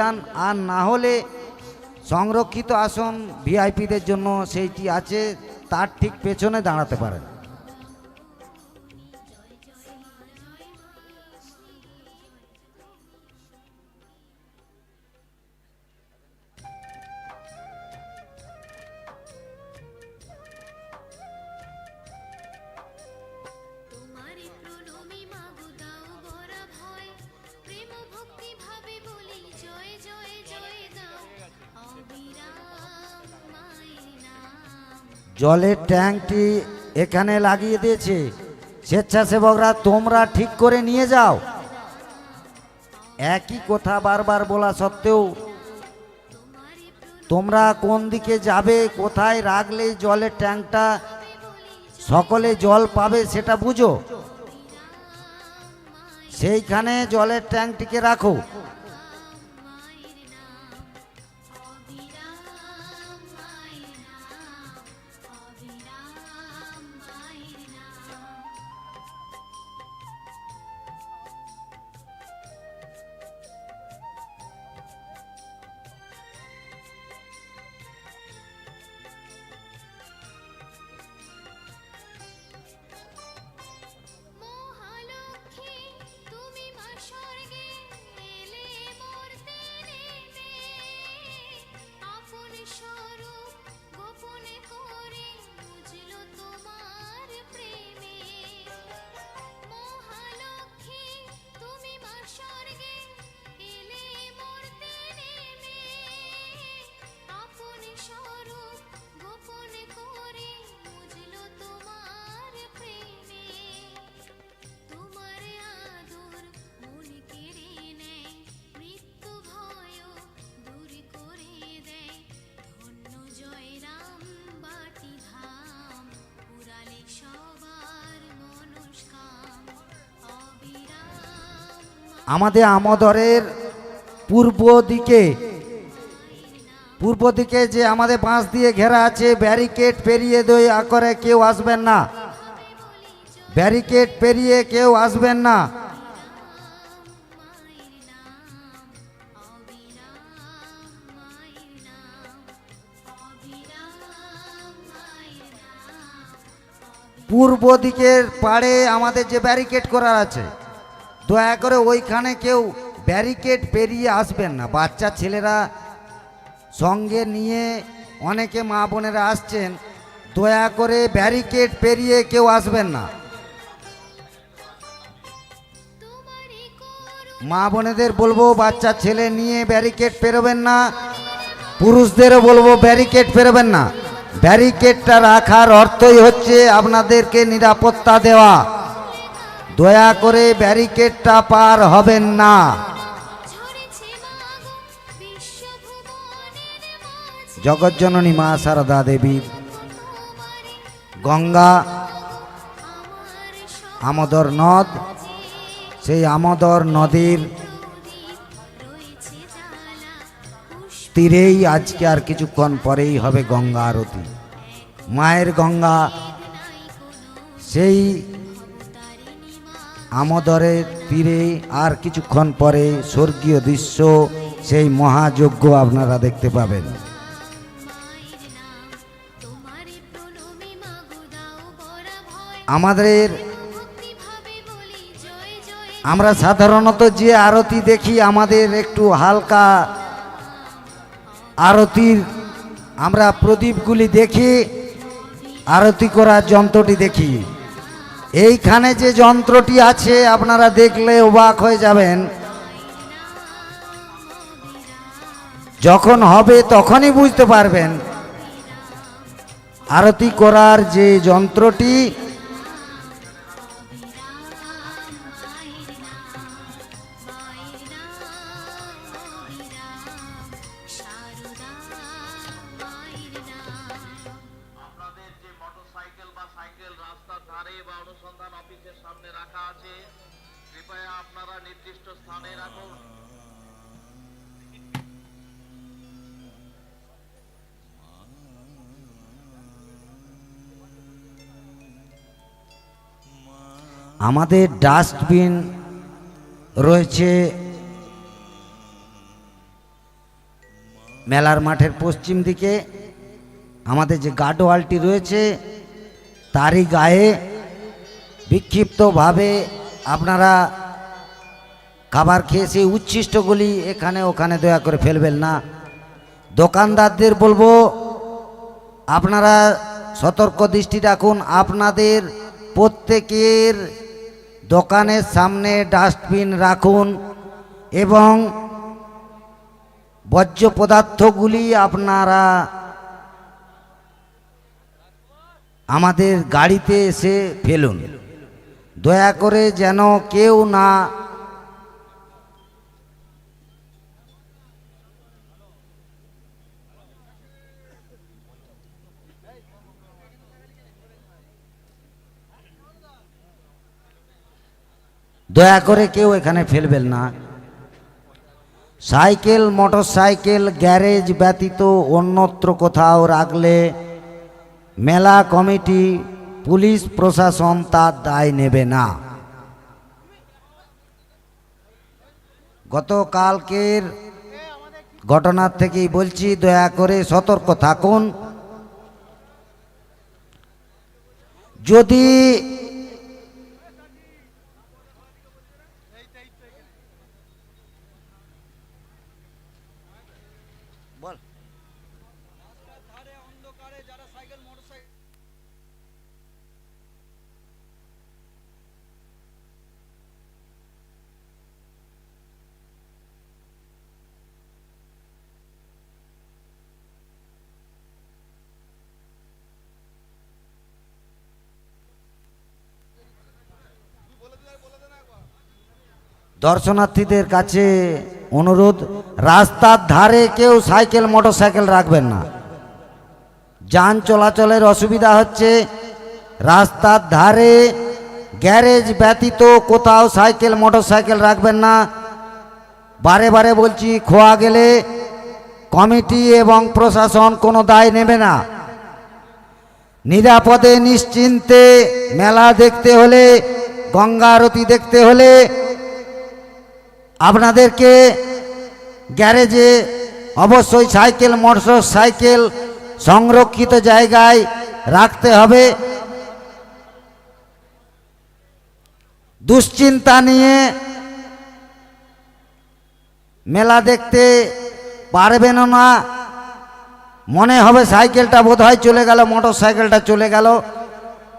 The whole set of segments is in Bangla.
চান আর না হলে সংরক্ষিত আসন ভিআইপিদের জন্য সেইটি আছে, তার ঠিক পেছনে দাঁড়াতে পারেন। জলের ট্যাঙ্কটি এখানে লাগিয়ে দিয়েছে। স্বেচ্ছাসেবকরা, তোমরা ঠিক করে নিয়ে যাও। একই কথা বারবার বলা সত্ত্বেও, তোমরা কোন দিকে যাবে, কোথায় রাখলে জলের ট্যাঙ্কটা, সকলে জল পাবে সেটা বুঝো। সেইখানে জলের ট্যাঙ্কটিকে রাখো। আমাদের আমদরের পূর্ব দিকে পূর্ব দিকে যে আমাদের বাঁশ দিয়ে ঘেরা আছে ব্যারিকেড পেরিয়ে দয়া করে কেউ আসবেন না। ব্যারিকেড পেরিয়ে কেউ আসবেন না। পূর্ব দিকের পাড়ে আমাদের যে ব্যারিকেড করা আছে দয়া করে ওইখানে কেউ ব্যারিকেড পেরিয়ে আসবেন না। বাচ্চা ছেলেরা সঙ্গে নিয়ে অনেকে মা বোনেরা আসছেন, দয়া করে ব্যারিকেড পেরিয়ে কেউ আসবেন না। মা বোনেদের বলব, বাচ্চা ছেলে নিয়ে ব্যারিকেড পেরোবেন না, পুরুষদেরও বলব, ব্যারিকেড পেরোবেন না। ব্যারিকেডটা রাখার অর্থই হচ্ছে আপনাদেরকে নিরাপত্তা দেওয়া। দয়া করে ব্যারিকেডটা পার হবেন না। জগজ্জননী মা সারদা দেবীর গঙ্গা আমোদর নদ সেই আমোদর নদীর তীরেই আজকে আর কিছুক্ষণ পরেই হবে গঙ্গা আরতি। মায়ের গঙ্গা সেই আমোদরের তীরে আর কিছুক্ষণ পরে স্বর্গীয় দৃশ্য, সেই মহাযজ্ঞ আপনারা দেখতে পাবেন। আমাদের আমরা সাধারণত যে আরতি দেখি, আমাদের একটু হালকা আরতির আমরা প্রদীপগুলি দেখি, আরতি করার যন্ত্রটি দেখি। এইখানে যে যন্ত্রটি আছে, আপনারা দেখলে অবাক হয়ে যাবেন। যখন হবে তখনই বুঝতে পারবেন। আরতি করার যে যন্ত্রটি সাইকেল রাস্তার ধারে বা অনুসন্ধান অফিসের সামনে রাখা আছে। কৃপয়া আপনারা নির্দিষ্ট স্থানে রাখুন। আমাদের ডাস্টবিন রয়েছে মেলার মাঠের পশ্চিম দিকে। আমাদের যে গার্ডওয়ালটি রয়েছে তারই গায়ে বিক্ষিপ্তভাবে আপনারা খাবার খেয়ে সেই উচ্ছিষ্টগুলি এখানে ওখানে দয়া করে ফেলবেন না। দোকানদারদের বলব, আপনারা সতর্ক দৃষ্টি রাখুন, আপনাদের প্রত্যেকের দোকানের সামনে ডাস্টবিন রাখুন এবং বর্জ্য পদার্থগুলি আপনারা আমাদের গাড়িতে এসে ফেলুন। দয়া করে যেন কেউ না দয়া করে কেউ এখানে ফেলবেন না। সাইকেল, মোটরসাইকেল, গ্যারেজ ব্যতীত অন্যত্র কোথাও রাখলে মেলা কমিটি, পুলিশ, প্রশাসন তার দায় নেবে না। গতকালকের ঘটনার থেকেই বলছি, দয়া করে সতর্ক থাকুন। যদি দর্শনার্থীদের কাছে অনুরোধ, রাস্তার ধারে কেউ সাইকেল, মোটরসাইকেল রাখবেন না। যান চলাচলের অসুবিধা হচ্ছে, রাস্তার ধারে গ্যারেজ ব্যতীত কোথাও সাইকেল, মোটরসাইকেল রাখবেন না। বারে বারে বলছি, খোয়া গেলে কমিটি এবং প্রশাসন কোনো দায় নেবে না। নিরাপদে, নিশ্চিন্তে মেলা দেখতে হলে গঙ্গা আরতি দেখতে হলে আপনাদেরকে গ্যারেজে অবশ্যই সাইকেল মোটর সাইকেল সংরক্ষিত জায়গায় রাখতে হবে। দুশ্চিন্তা নিয়ে মেলা দেখতে পারবেন না। মনে হবে সাইকেলটা বোধহয় চলে গেল মোটর সাইকেলটা চলে গেল।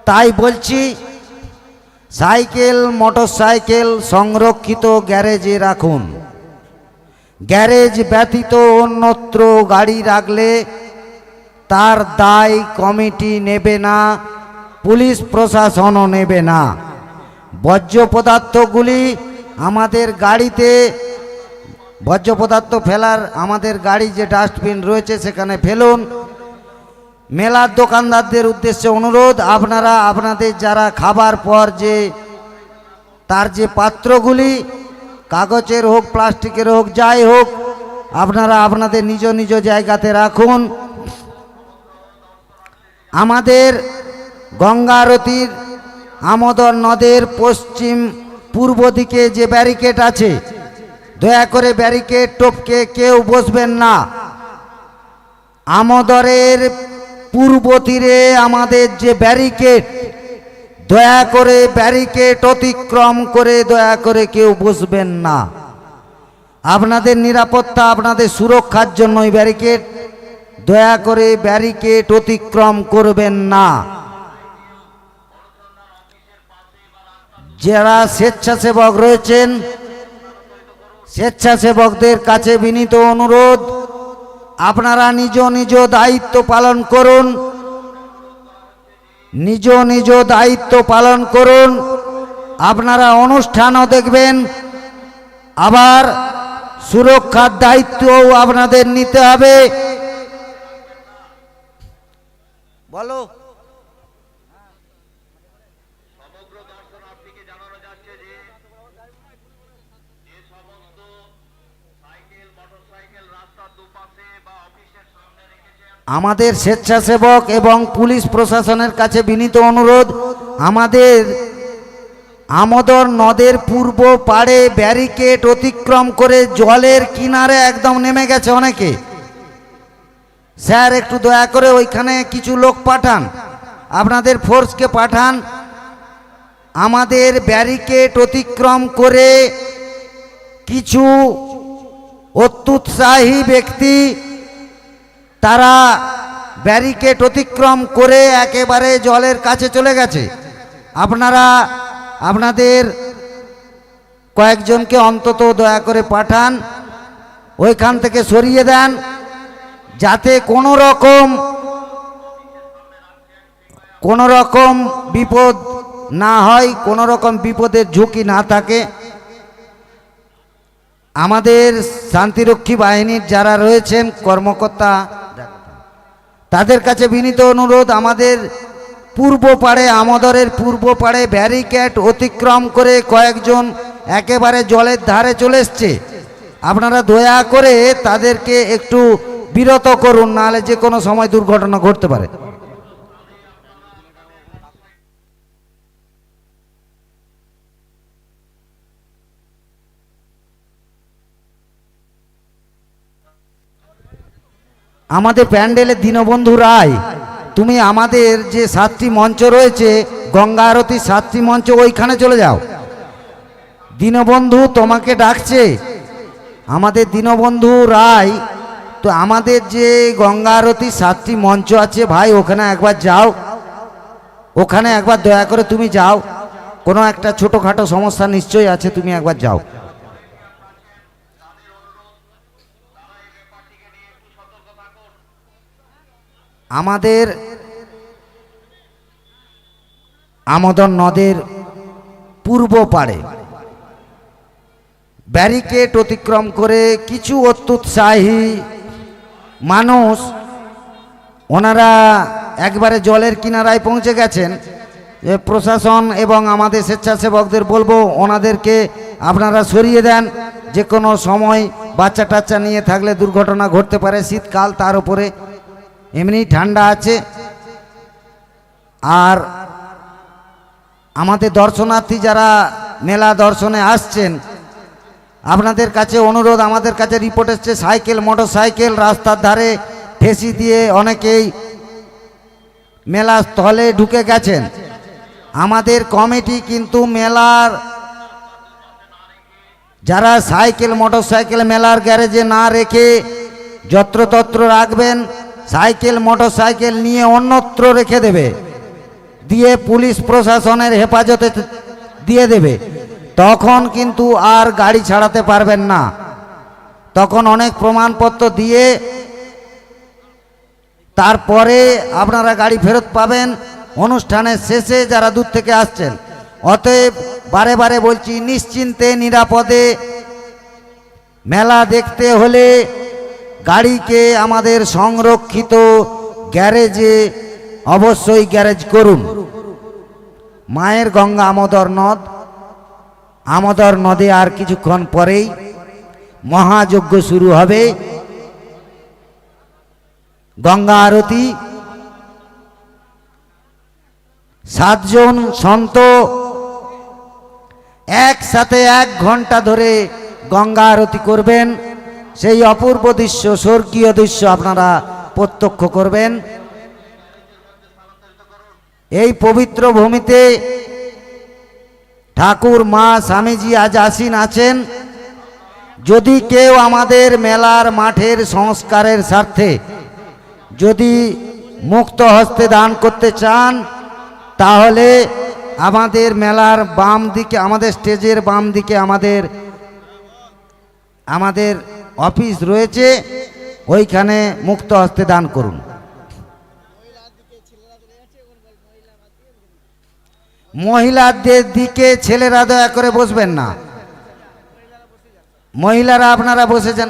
তাই বলছি সাইকেল মোটর সাইকেল সংরক্ষিত গ্যারেজে রাখুন। গ্যারেজ ব্যতীত অন্যত্র গাড়ি রাখলে তার দায় কমিটি নেবে না, পুলিশ প্রশাসনও নেবে না। বর্জ্য পদার্থগুলি আমাদের গাড়িতে, বর্জ্য পদার্থ ফেলার আমাদের গাড়ি যে ডাস্টবিন রয়েছে সেখানে ফেলুন। মেলার দোকানদারদের উদ্দেশ্যে অনুরোধ, আপনারা, আপনাদের যারা খাবার পর যে, তার যে পাত্রগুলি, কাগজের হোক, প্লাস্টিকের হোক, যাই হোক, আপনারা আপনাদের নিজ নিজ জায়গাতে রাখুন। আমাদের গঙ্গা আরতির আমোদর নদের পশ্চিম পূর্ব দিকে যে ব্যারিকেড আছে, দয়া করে ব্যারিকেড টপকে কেউ বসবেন না। আমোদরের পূর্ব তীরে আমাদের যে ব্যারিকেড, দয়া করে ব্যারিকেড অতিক্রম করে, দয়া করে কেউ বসবেন না। আপনাদের নিরাপত্তা, আপনাদের সুরক্ষার জন্যই ব্যারিকেড, দয়া করে ব্যারিকেড অতিক্রম করবেন না। যারা স্বেচ্ছাসেবক রয়েছেন, স্বেচ্ছাসেবকদের কাছে বিনীত অনুরোধ আপনারা নিজ নিজ দায়িত্ব পালন করুন। নিজ নিজ দায়িত্ব পালন করুন। আপনারা অনুষ্ঠানও দেখবেন। আবার সুরক্ষার দায়িত্বও আপনাদের নিতে হবে। বলো সমগ্র দর্শনার্থীকে জানানো যাচ্ছে যে যে সমস্ত সাইকেল মোটরসাইকেল রাস্তার দুপাশে বা অফিসের সামনে রেখেছেন আমাদের স্বেচ্ছাসেবক এবং পুলিশ প্রশাসনের কাছে বিনীত অনুরোধ, আমাদের আমোদর নদের পূর্ব পাড়ে ব্যারিকেড অতিক্রম করে জলের কিনারে একদম নেমে গেছে অনেকে। স্যার, একটু দয়া করে ওইখানে কিছু লোক পাঠান। আপনাদের ফোর্সকে পাঠান। আমাদের ব্যারিকেড অতিক্রম করে কিছু অত্যুৎসাহী ব্যক্তি তারা ব্যারিকেড অতিক্রম করে একেবারে জলের কাছে চলে গেছে। আপনারা, আপনাদের কয়েকজনকে অন্তত দয়া করে পাঠান, ওইখান থেকে সরিয়ে দেন, যাতে কোনো রকম কোনো রকম বিপদ না হয়, কোনো রকম বিপদের ঝুঁকি না থাকে। আমাদের শান্তিরক্ষী বাহিনীর যারা রয়েছেন, কর্মকর্তা তাদের কাছে বিনীত অনুরোধ, আমাদের পূর্ব পাড়ে আমাদের পূর্ব পাড়ে ব্যারিকেড অতিক্রম করে কয়েকজন একেবারে জলের ধারে চলে এসছে। আপনারা দয়া করে তাদেরকে একটু বিরত করুন, নাহলে যে কোনো সময় দুর্ঘটনা ঘটতে পারে। আমাদের প্যান্ডেলের দীনবন্ধু রায়, তুমি আমাদের যে সাতটি মঞ্চ রয়েছে, গঙ্গা আরতি সাতটি মঞ্চ, ওইখানে চলে যাও। দীনবন্ধু তোমাকে ডাকছে, আমাদের দীনবন্ধু রায়, তো আমাদের যে গঙ্গা আরতি সাতটি মঞ্চ আছে, ভাই, ওখানে একবার যাও। ওখানে একবার দয়া করে তুমি যাও। কোনো একটা ছোটোখাটো সমস্যা নিশ্চয়ই আছে, তুমি একবার যাও। আমাদের আমদন নদের পূর্ব পাড়ে ব্যারিকেড অতিক্রম করে কিছু অত্যুৎসাহী মানুষ ওনারা একবারে জলের কিনারায় পৌঁছে গেছেন। প্রশাসন এবং আমাদের স্বেচ্ছাসেবকদের বলব, ওনাদেরকে আপনারা সরিয়ে দেন। যে কোনো সময় বাচ্চা টাচ্চা নিয়ে থাকলে দুর্ঘটনা ঘটতে পারে, শীতকাল তার উপরে এমনি ঠান্ডা আছে। আর আমাদের দর্শনার্থী যারা মেলা দর্শনে আসছেন, আপনাদের কাছে অনুরোধ, আমাদের কাছে রিপোর্ট এসছে, সাইকেল মোটর সাইকেল রাস্তার ধারে ঠেসি দিয়ে অনেকেই মেলা স্থলে ঢুকে গেছেন। আমাদের কমিটি কিন্তু মেলার, যারা সাইকেল মোটর সাইকেল মেলার গ্যারেজে না রেখে যত্রতত্র রাখবেন সাইকেল মোটর সাইকেল নিয়ে অন্যত্র রেখে দেবে। দিয়ে পুলিশ প্রশাসনের হেফাজতে দিয়ে দেবে। তখন কিন্তু আর গাড়ি ছাড়াতে পারবেন না। তখন অনেক প্রমাণপত্র দিয়ে তারপরে আপনারা গাড়ি ফেরত পাবেন। অনুষ্ঠানের শেষে যারা দূর থেকে আসছেন। অতএব বারে বারে বলছি, নিশ্চিন্তে, নিরাপদে মেলা দেখতে হলে গাড়িকে আমাদের সংরক্ষিত গ্যারেজে অবশ্যই গ্যারেজ করুন। মায়ের গঙ্গা আমোদর নদ। আমোদর নদে আর কিছুক্ষণ পরেই মহাযজ্ঞ শুরু হবে। গঙ্গা আরতি। সাতজন সন্ত একসাথে এক ঘণ্টা ধরে গঙ্গা আরতি করবেন। সেই অপূর্ব দৃশ্য, স্বর্গীয় দৃশ্য আপনারা প্রত্যক্ষ করবেন। এই পবিত্র ভূমিতে ঠাকুর, মা, স্বামীজি আজ আসীন আছেন। যদি কেউ আমাদের মেলার মাঠের সংস্কারের স্বার্থে যদি মুক্ত হস্তে দান করতে চান, তাহলে আমাদের মেলার বাম দিকে, আমাদের স্টেজের বাম দিকে আমাদের আমাদের অফিস রয়েছে, ওইখানে মুক্ত হস্তে দান করুন। মহিলাদের দিকে ছেলেরা দয়া করে বসবেন না। মহিলারা আপনারা বসেছেন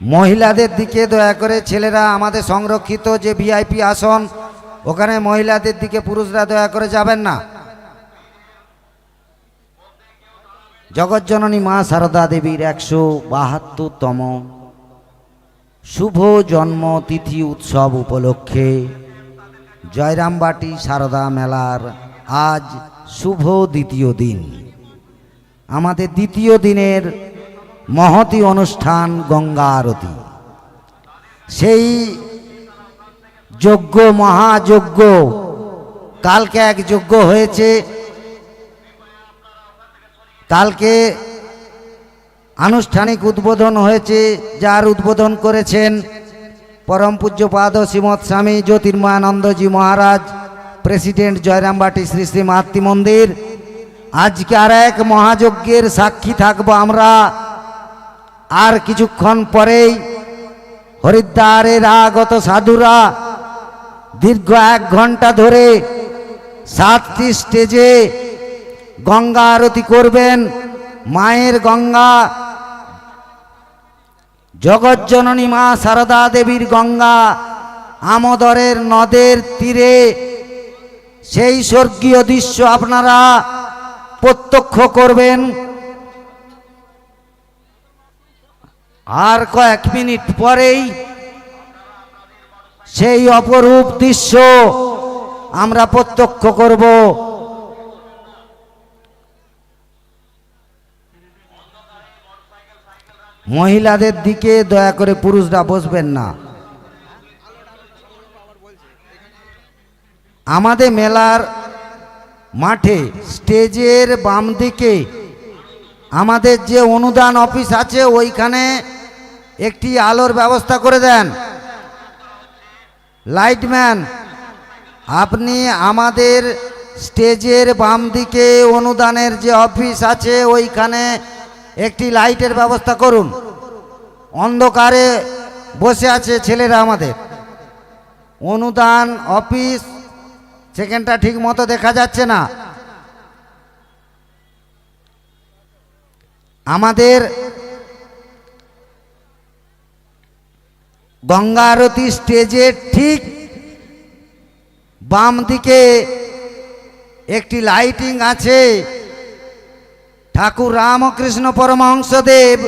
মহিলাদের দিকে দয়া করে ছেলেরা আমাদের সংরক্ষিত যে ভিআইপি আসন, ওখানে মহিলাদের দিকে পুরুষরা দয়া করে যাবেন না। জগজ্জননী মা সারদা দেবীর একশো বাহাত্তরতম শুভ জন্মতিথি উৎসব উপলক্ষে জয়রামবাটি সারদা মেলার আজ শুভ দ্বিতীয় দিন। আমাদের দ্বিতীয় দিনের মহতি অনুষ্ঠান গঙ্গা আরতি। সেই যজ্ঞ মহাযজ্ঞ কালকে এক যজ্ঞ হয়েছে। কালকে আনুষ্ঠানিক উদ্বোধন হয়েছে, যার উদ্বোধন করেছেন পরম পূজ্যপাদ শ্রীমৎ স্বামী জ্যোতির্ময়ানন্দজি মহারাজ, প্রেসিডেন্ট জয়রামবাটি শ্রী শ্রী মাতৃ মন্দির আজকে আর এক মহাযজ্ঞের সাক্ষী থাকব আমরা। আর কিছুক্ষণ পরেই হরিদ্বারের আগত সাধুরা দীর্ঘ এক ঘণ্টা ধরে সাতটি স্টেজে গঙ্গা আরতি করবেন। মায়ের গঙ্গা জগজ্জননী মা সারদা দেবীর গঙ্গা, আমদরের নদের তীরে। সেই স্বর্গীয় দৃশ্য আপনারা প্রত্যক্ষ করবেন। আর কয়েক মিনিট পরেই সেই অপরূপ দৃশ্য আমরা প্রত্যক্ষ করব। মহিলাদের দিকে দয়া করে পুরুষরা বসবেন না। আমাদের মেলার মাঠে, স্টেজের বাম দিকে আমাদের যে অনুদান অফিস আছে, ওইখানে একটি আলোর ব্যবস্থা করে দেন। লাইটম্যান, আপনি আমাদের স্টেজের বাম দিকে অনুদানের যে অফিস আছে, ওইখানে একটি লাইটের ব্যবস্থা করুন। অন্ধকারে বসে আছে ছেলেরা আমাদের। অনুদান, অফিস, সেখানটা ঠিক মতো দেখা যাচ্ছে না। আমাদের গঙ্গা আরতি স্টেজের ঠিক বাম দিকে একটি লাইটিং আছে। ঠাকুর রামকৃষ্ণ পরমহংসদেব,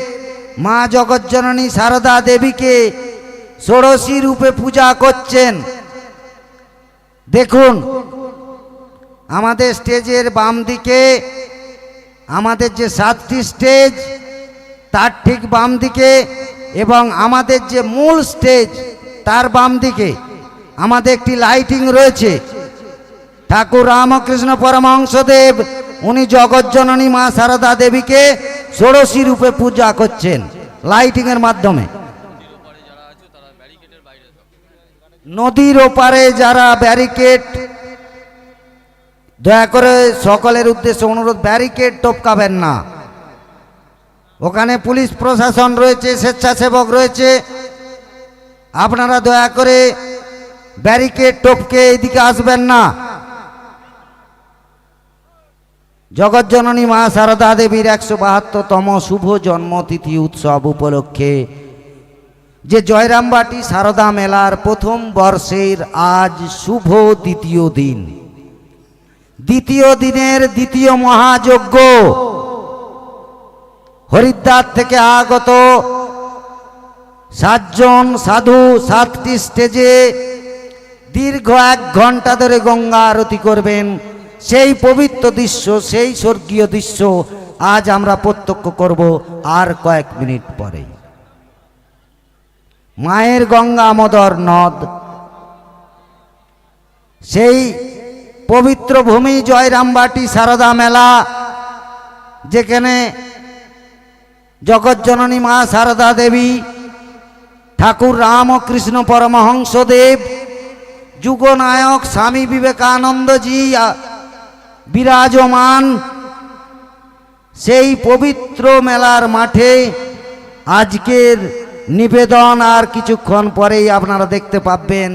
মা জগজ্জননী সারদা দেবীকে ষোড়শী রূপে পূজা করছেন। দেখুন, আমাদের স্টেজের বাম দিকে আমাদের যে সাতটি স্টেজ, তার ঠিক বাম দিকে এবং আমাদের যে মূল স্টেজ, তার বাম দিকে আমাদের একটি লাইটিং রয়েছে। ঠাকুর রামকৃষ্ণ পরমহংসদেব, উনি জগজ্জননী মা সারদা দেবীকে ষোড়শী রূপে পূজা করছেন লাইটিংয়ের মাধ্যমে। নদীর ওপারে যারা ব্যারিকেড, দয়া করে সকলের উদ্দেশ্যে অনুরোধ, ব্যারিকেড টপকাবেন না। ওখানে পুলিশ প্রশাসন রয়েছে, স্বেচ্ছাসেবক রয়েছে। আপনারা দয়া করে ব্যারিকেড টপকে এদিকে আসবেন না। জগজ্জননী মা সারদা দেবীর একশো বাহাত্তরতম শুভ জন্মতিথি উৎসব উপলক্ষে যে জয়রামবাটি সারদা মেলার প্রথম বর্ষের আজ শুভ দ্বিতীয় দিন। দ্বিতীয় দিনের দ্বিতীয় মহাযজ্ঞ। হরিদ্বার থেকে আগত সাতজন সাধু সাতটি স্টেজে দীর্ঘ এক ঘণ্টা ধরে গঙ্গা আরতি করবেন। সেই পবিত্র দৃশ্য, সেই স্বর্গীয় দৃশ্য আজ আমরা প্রত্যক্ষ করব আর কয়েক মিনিট পরে মায়ের গঙ্গা মদর নদ। সেই পবিত্র ভূমি জয়রামবাটি সারদা মেলা, যেখানে জগজ্জননী মা সারদা দেবী, ঠাকুর রামকৃষ্ণ পরমহংসদেব, যুগনায়ক স্বামী বিবেকানন্দজি বিরাজমান সেই পবিত্র মেলার মাঠে আজকের নিবেদন আর কিছুক্ষণ পরেই আপনারা দেখতে পাবেন।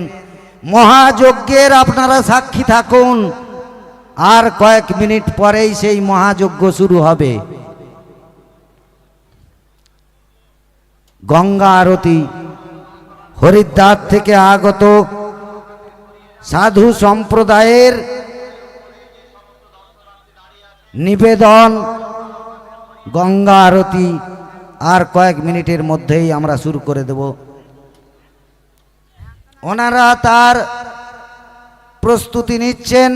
মহাযজ্ঞের আপনারা সাক্ষী থাকুন। আর কয়েক মিনিট পরেই সেই মহাযজ্ঞ শুরু হবে। গঙ্গা আরতি, হরিদ্বার থেকে আগত সাধু সম্প্রদায়ের নিবেদন, গঙ্গা আরতি আর কয়েক মিনিটের মধ্যেই আমরা শুরু করে দেব। ওনারা তার প্রস্তুতি নিচ্ছেন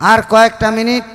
আর কয়েকটা মিনিট